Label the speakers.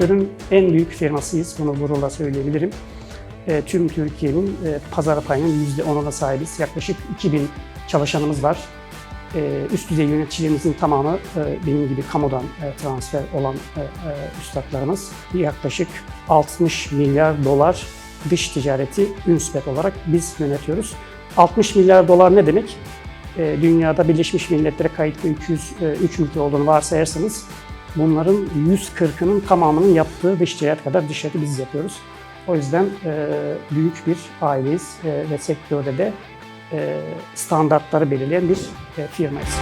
Speaker 1: sektörün en büyük firmasıyız. Bunu gururla söyleyebilirim. E, tüm Türkiye'nin e, pazar payının %10'una sahibiz. Yaklaşık 2000 çalışanımız var. E, üst düzey yöneticilerimizin tamamı e, benim gibi kamudan transfer olan e, üstadlarımız. Yaklaşık 60 milyar dolar dış ticareti Ünspet olarak biz yönetiyoruz. 60 milyar dolar ne demek? Dünyada Birleşmiş Milletler'e kayıtlı 203 ülke olduğunu varsayarsanız bunların 140'ının tamamının yaptığı dış ticaret kadar dış ticareti biz yapıyoruz. O yüzden e, büyük bir aileyiz e, ve sektörde de e, standartları belirleyen bir e, firmayız.